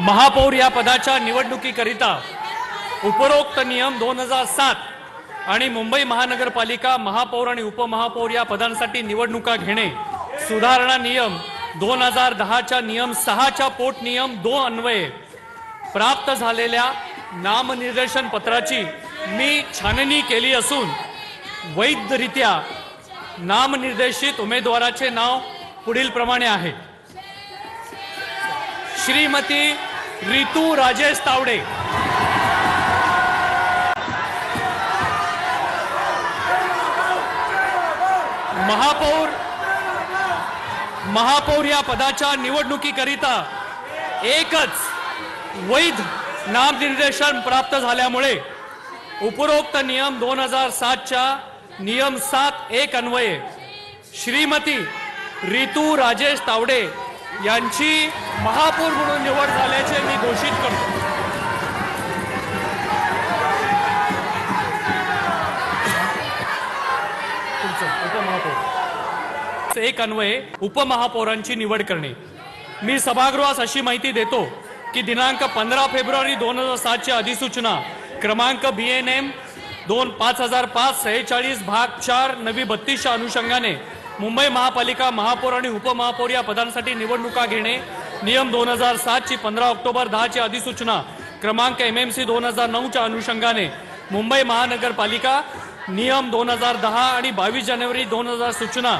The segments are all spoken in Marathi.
महापौर या पदाच्या निवडणुकीकरिता उपरोक्त नियम दोन हजार सात आणि मुंबई महानगरपालिका महापौर आणि उपमहापौर या पदांसाठी निवडणुका घेणे सुधारणा नियम दोन हजार दहाच्या नियम सहाच्या पोट नियम दोन अन्वये प्राप्त झालेल्या नामनिर्देशन पत्राची मी छाननी केली असून वैधरित्या नामनिर्देशित उमेदवाराचे नाव पुढील प्रमाणे आहे. श्रीमती रितू राजेश तावडे. महापौर महापौर या पदाच्या निवडणुकीकरिता एकच वैध नामनिर्देशन प्राप्त झाल्यामुळे उपरोक्त नियम दोन हजार सातच्या नियम सात एक अन्वये श्रीमती रितू राजेश तावडे यांची महापौर म्हणून निवड झाल्याचे मी घोषित करतो. उपमहापौर. एक अन्वये उपमहापौरांची निवड करणे. मी सभागृहास अशी माहिती देतो की दिनांक पंधरा फेब्रुवारी दोन हजार सातच्या अधिसूचना क्रमांक बी एन एम दोन पाच हजार पाच सेहेचाळीस भाग चार नवी बत्तीसच्या अनुषंगाने मुंबई महापालिका महापौर आणि उपमहापौर या पदांसाठी निवडणुका घेणे नियम दोन हजार सातची पंधरा ऑक्टोबर दहाची अधिसूचना. क्रमांक एम एम सी दोन हजार नऊच्या अनुषंगाने. मुंबई महानगरपालिका नियम दोन हजार दहा आणि बावीस जानेवारी दोन हजार सूचना.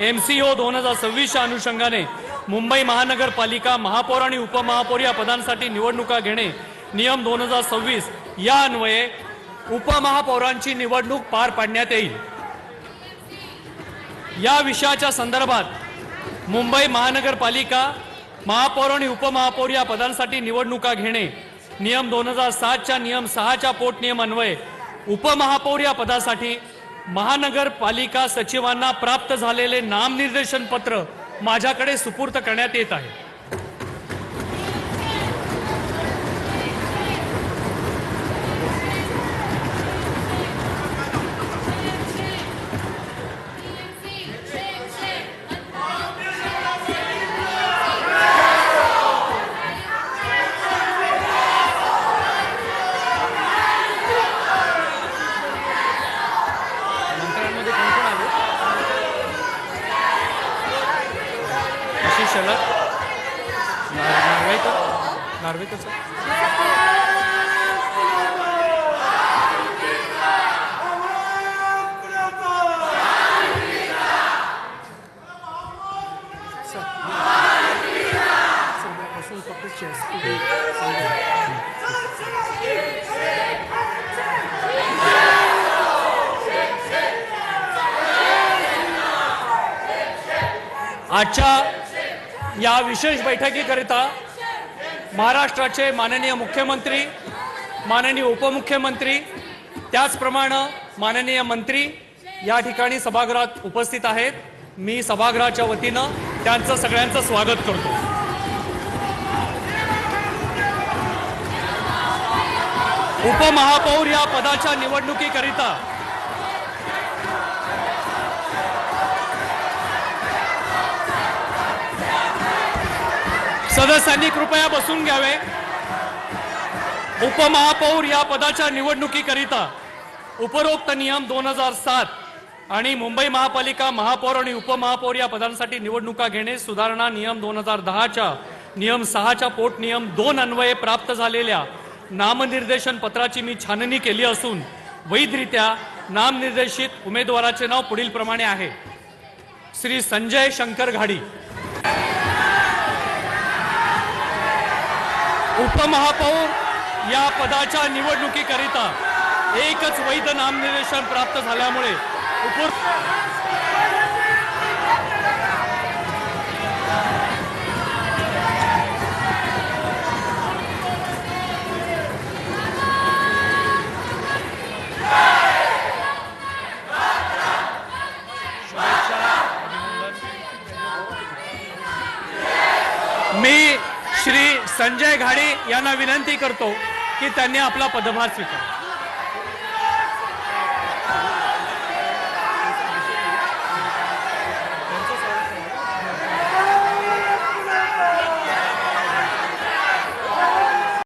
एम सी ओ दोन हजार सव्वीसच्या अनुषंगाने मुंबई महानगरपालिका महापौर आणि उपमहापौर या पदांसाठी निवडणुका घेणे. नियम दोन हजार सव्वीस या अन्वये उपमहापौरांची निवडणूक पार पाडण्यात येईल. या विषयाच्या संदर्भात मुंबई महानगरपालिका महापौर आणि उपमहापौर या पदांसाठी निवडणुका घेणे नियम दोन हजार सातच्या नियम सहाच्या पोटनियम अन्वये उपमहापौर या पदासाठी महानगरपालिका सचिवांना प्राप्त झालेले नामनिर्देशन पत्र माझ्याकडे सुपूर्त करण्यात येत आहे. आशिष शलर नार- नार्वेकर नार्वेकर सर आजच्या या विशेष बैठकीकरिता महाराष्ट्राचे माननीय मुख्यमंत्री माननीय उपमुख्यमंत्री त्याचप्रमाणे माननीय मंत्री या ठिकाणी सभागृहात उपस्थित आहेत. मी सभागृहाच्या वतीनं त्यांचं सगळ्यांचं स्वागत करतो. उपमहापौर या पदाच्या निवडणुकीकरिता सदस्यांनी कृपया बसून घ्यावे. उपमहापौर या पदाच्या निवडणुकीकरिता उपरोक्त नियम दोन हजार सात आणि मुंबई महापालिका महापौर आणि उपमहापौर या पदांसाठी निवडणुका घेणे सुधारणा नियम दोन हजार दहाच्या नियम सहाच्या पोट नियम दोन अन्वये प्राप्त झालेल्या नामनिर्देशन पत्राची मी छाननी केली असून वैधरित्या नामनिर्देशित उमेदवाराचे नाव पुढील प्रमाणे आहे. श्री संजय शंकर घाडी. उपमहापौर या पदाच्या निवडणुकीकरिता एकच वैध नामनिर्देशन प्राप्त झाल्यामुळे उप मी श्री संजय घाडे यांना विनंती करतो की त्यांनी आपला पदभार स्वीकार.